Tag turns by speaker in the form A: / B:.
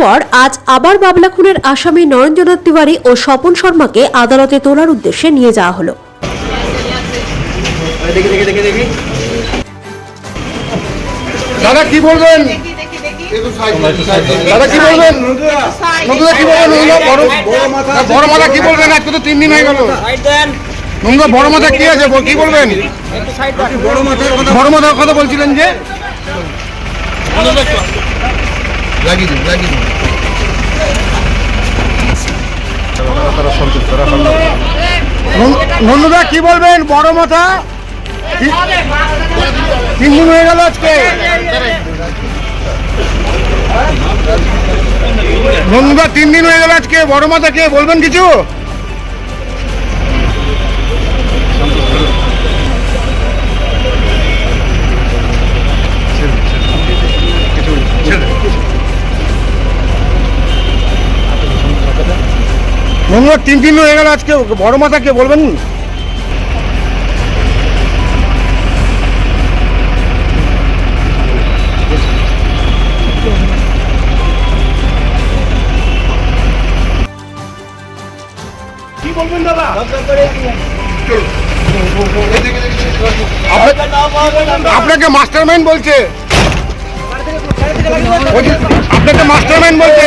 A: পর আজ আবার বাবলা খুনের আসামি নরেন্দ্রনাথ তিওয়ারি ও স্বপন শর্মাকে আদালতে তোলার উদ্দেশ্যে নিয়ে যাওয়া হলো।
B: দাদা কি বলবেন? বড়
C: মাথার কথা
B: বলছিলেন যে? লাগিয়ে দিন কি বলবেন? বড় মাথা? তিন দিন হয়ে গেল আজকে। নন্দুদা তিন দিন হয়ে গেল আজকে। বড় মাথা কে? বলবেন কিছু? নন্দুদা তিন দিন হয়ে গেল আজকে। বড় মাথা কে বলবেন? কি বলবেন দাদা? আপনাকে মাস্টার মাইন্ড বলছে আপনাকে মাস্টার মাইন্ড বলছে।